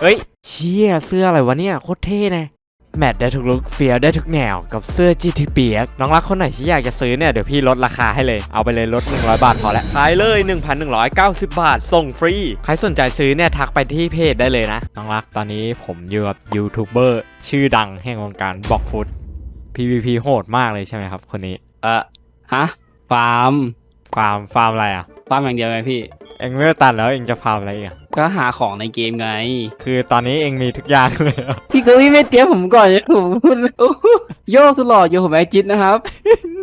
เฮ้ย เชี่ยเสื้ออะไรวะเนี่ย โคตรเท่นะแมทได้ทุกลุกเฟียได้ทุกแนว กับเสื้อ GT เปียกน้องรักคนไหนที่อยากจะซื้อเนี่ย เดี๋ยวพี่ลดราคาให้เลย เอาไปเลยลด 100 บาทพอแล้วขายเลย 1,190 บาท ส่งฟรี ใครสนใจซื้อเนี่ย ทักไปที่เพจได้เลยนะ น้องรักตอนนี้ผมอยู่กับยูทูบเบอร์ชื่อดังแห่งวงการบล็อกฟุต PVP โหดมากเลยใช่ไหมครับ คนนี้ เออฮะฟาร์มฟาร์มฟาร์มอะไรอะ ฟาร์มอย่างเดียวไงพี่ เอ็งเลือกตัดแล้วเอ็งจะฟาร์มอะไรอีกอะก็หาของในเกมไง คือตอนนี้เอ็งมีทุกอย่างเลยอะพี่ก็พี่ไม่เตรียมผมก่อนเนี่ยผมพูดโอ้โหโยสุดหล่อโยผมแอจิตนะครับ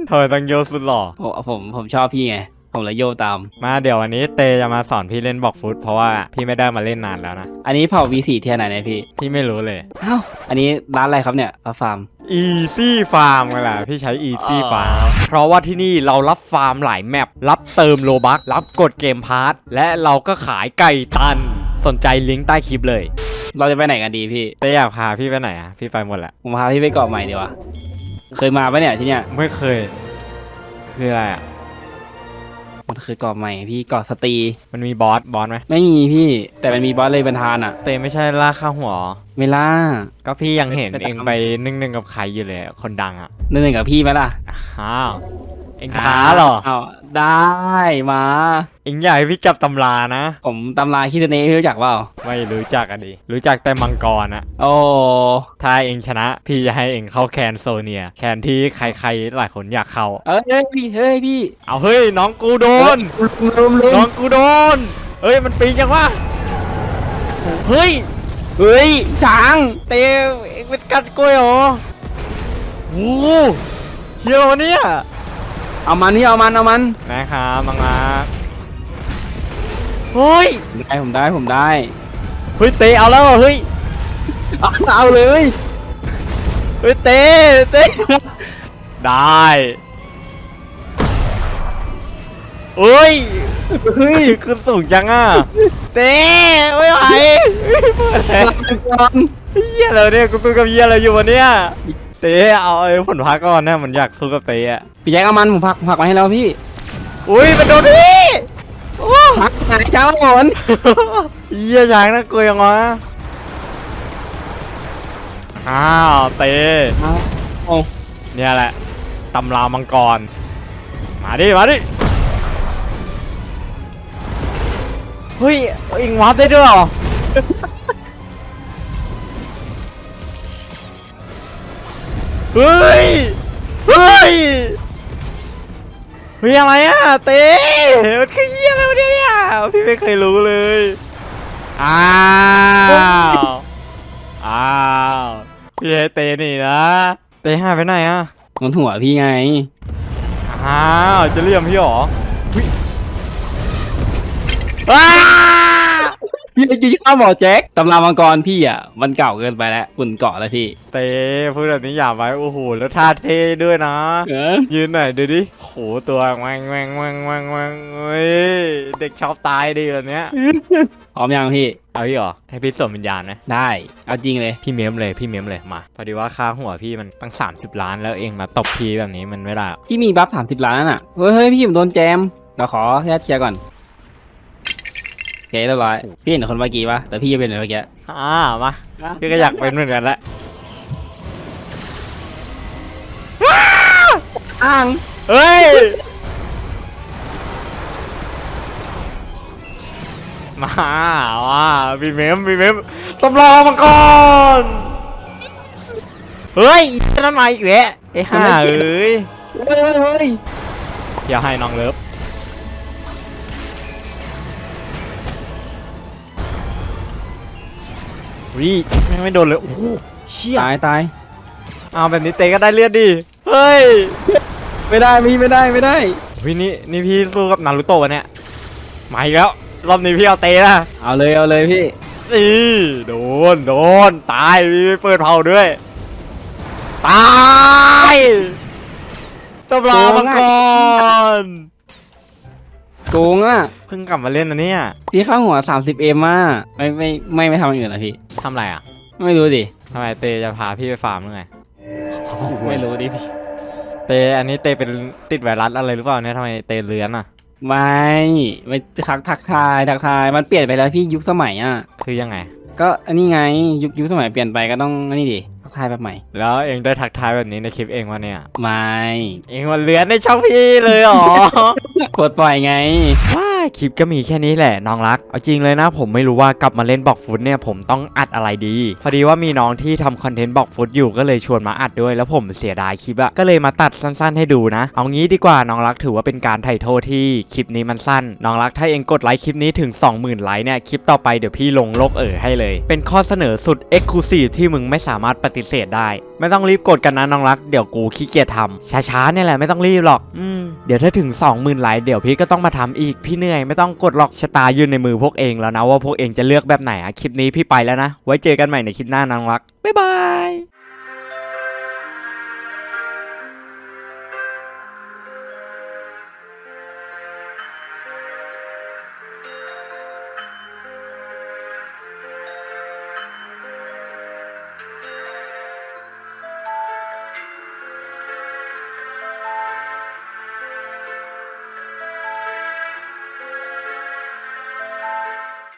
ทำไมต้องโยสุดหล่อ ผมผมผมชอบพี่ไง ผมเลยโยตาม มาเดี๋ยววันนี้เตจะมาสอนพี่เล่นบอกฟุตเพราะว่าพี่ไม่ได้มาเล่นนานแล้วนะ อันนี้เผ่า V4 เทียร์ไหนเนี่ยพี่พี่ไม่รู้เลย อ้าวอันนี้ร้านอะไรครับเนี่ยฟาร์ม Easy Farm ไงล่ะพี่ใช้ Easy อ๋อ Farm เพราะว่าที่นี่เรารับฟาร์มหลายแมปรับเติมโลบักรับกดเกมพาร์ทและเราก็ขายไก่ตัน สนใจลิงก์ใต้คลิปเลยเราจะไปไหนกันดีพี่เตอยากพาพี่ไปไหนอะพี่ไปหมดแหละผมพาพี่ไปเกาะใหม่ดีกว่าเคยมาปะเนี่ยที่เนี่ยไม่เคย คืออะไรอะ มันคือเกาะใหม่พี่เกาะสตรี มันมีบอสบอสไหมไม่มีพี่ แต่มันมีบอสเลยบรรทานอะเตไม่ใช่ล่าค่าหัวเหรอเวลา ก็พี่ยังเห็นไปตาม เองไปนึ่งๆกับใครอยู่เลยอะคนดังอะ เนื่องกับพี่ไหมล่ะอ้าว เองท้าเหรออ้าวได้มา เองอยากให้พี่จับตำรานะ ผมตำราคิดเนพี่รู้จักเปล่า ไม่รู้จักอะดิรู้จักแต่มังกรอะโอ้ถ้าเองชนะ พี่จะให้เองเข้าแคนโซเนีย แคนที่ใครๆหลายคนอยากเข้า เอ้ยเฮ้ยพี่เฮ้ยพี่ เอาเฮ้ยน้องกูโดน ลุมลุมน้องกูโดนเฮ้ยมันปีนยังวะเฮ้ย เฮ้ยช้างเตเองเป็นกัดกล้วยเหรอโอ้โหเฮียวะเนี่ย เอามันนี่เอามันเอามันนะครับมังงะเฮ้ยได้ผมได้ผมได้เฮ้ยเตเอาแล้วเหรอเฮ้ยเอาเอาเลยเฮ้ยเตเตได้เฮ้ยเฮ้ยขึ้นสูงจังอะเต้ไม่ไหวเปิดแล้วก่อนเฮียอะไรเนี่ยกูสู้กับเฮียอะไรอยู่วะเนี่ย เต้เอาไอ้ผลพักก่อนนะมันอยากสู้กับเต้อะพี่แจ็คเอามันผมผลักผลักมาให้แล้วพี่อุ้ยมันโดนพี่โอ้ผลักหายช้างแล้วผลเฮียช้างน่ากลัวยังวะอ้าวเต้โอ้เนี่ยแหละตำรามังกร มาดิมาดิเฮ้ยอิงวับได้ด้วยเหรอ เฮ้ย เฮ้ย เฮ้ยอะไรอะเต้มันคือเหี้ยอะไรวะเนี่ย พี่ไม่เคยรู้เลย อ้าว อ้าว พี่ให้เต้หนี่นะ เต้หายไปไหนอะมันหัวพี่ไง อ้าว จะเลี่ยมพี่หรออุ๊ยอ้า พี่จะกินข้าวหมอแจ็คตำรามังกรพี่อะมันเก่าเกินไปแล้วฝุ่นเกาะแล้วพี่เต้พูดแบบนี้อย่าไว้โอ้โหแล้วท่าเท่ด้วยนะ เออยืนหน่อยดูดิโหตัวแวงแวงแวงแวงแวงเฮ้ยเด็กชอบตายดีแบบเนี้ยพร้อมยังพี่ เอาพี่หรอให้พี่สวมวิญญาณไหมได้ เอาจริงเลย พี่เมมเลยพี่เมมเลยมา พอดีว่าค่าหัวพี่มันตั้ง 30 ล้านแล้วเองมาตบพี่แบบนี้มันไม่ได้หรอกพี่มีบัฟสามสิบล้านนั่นอะเฮ้ยเฮ้ยพี่ผมโดนแจมเราขอแค่เคลียร์ก่อนโอ เคเรียบร้อยพี่เห็นคนเมื่อกี้ปะแต่พี่จะเป็นเหมือนเมื่อกี้อ่ามาพี่ก็อยากเป็นเหมือนกันแหละอ้างเฮ้ยมาว่าพี่เมมพี่เมมสำรองมาก่อนเฮ้ยนั่นมาอีกแล้วไอ้ห่าเอ้ยเฮ้ยเฮ้ยเฮ้ยเดี๋ยวให้น้องเลิฟ วิแม่งไม่โดนเลย โอ้โหเชี่ยตายตายเอาแบบนี้เตะก็ได้เลือดดิ เฮ้ยไม่ได้พี่ไม่ได้ไม่ได้พี่นี่นี่พี่สู้กับนารูโตะวะเนี่ยมาอีกแล้วรอบนี้พี่เอาเตะนะเอาเลยเอาเลยพี่นี่โดนโดนตายพี่ไม่เปิดเผาด้วยตายตบลามังกร โกงอะเพิ่งกลับมาเล่นนะเนี่ยพี่เข้าหัว 30เอ็มอะไม่ไม่ไม่ไม่ทำอย่างอื่นเหรอพี่ ทำไรอะไม่รู้ดิทำไมเตจะพาพี่ไปฟาร์มหรือไงไม่รู้ดิพี่เตอันนี้เตเป็นติดไวรัสอะไรหรือเปล่าเนี่ยทำไมเตเลื้อนอะ ไม่ไม่ทักทักทายทักทายมันเปลี่ยนไปแล้วพี่ยุคสมัยอะ คือยังไง ก็อันนี้ไงยุคยุคสมัยเปลี่ยนไปก็ต้องอันนี้ดิทั กทายแบบใหม่ แล้วเองได้ทักทายแบบนี้ในคลิปเองวะเนี่ย ไม่ เองมันเลือนในช่องพี่เลยเหรอปลดปล่อยไงว่า คลิปก็มีแค่นี้แหละน้องรัก เอาจริงเลยนะ ผมไม่รู้ว่ากลับมาเล่นบอกฟุตเนี่ยผมต้องอัดอะไรดี พอดีว่ามีน้องที่ทำคอนเทนต์บอกฟุตอยู่ก็เลยชวนมาอัดด้วยแล้วผมเสียดายคลิปอะก็เลยมาตัดสั้นๆ ให้ดูนะ เอางี้ดีกว่าน้องรักถือว่าเป็นการไถ่โทษที่คลิปนี้มันสั้น น้องรักถ้าเองกดไลค์คลิปนี้ถึง 20,000ไลค์เนี่ยคลิปต่อไปเดี๋ยวพี่ลงโลกเอ๋อให้เลย เป็นข้อเสนอสุด e x c l u s i v e ที่มึงไม่สามารถปฏิเสธได้ ไม่ต้องรีบกดกันนะน้องรัก เดี๋ยวกูขี้เกียจทำช้าๆเนี่ยแหละไม่ต้องรีบหรอกอืมเดี๋ยวถ้าถึง 20,000ไลค์เดี๋ยวพี่ก็ต้องมาทำอีกพี่เหนื่อยไม่ต้องกดหรอกชะตายืนในมือพวกเองแล้วนะว่าพวกเองจะเลือกแบบไหนอะคลิปนี้พี่ไปแล้วนะ ไว้เจอกันใหม่ในคลิปหน้าน้องรักบ๊ายบาย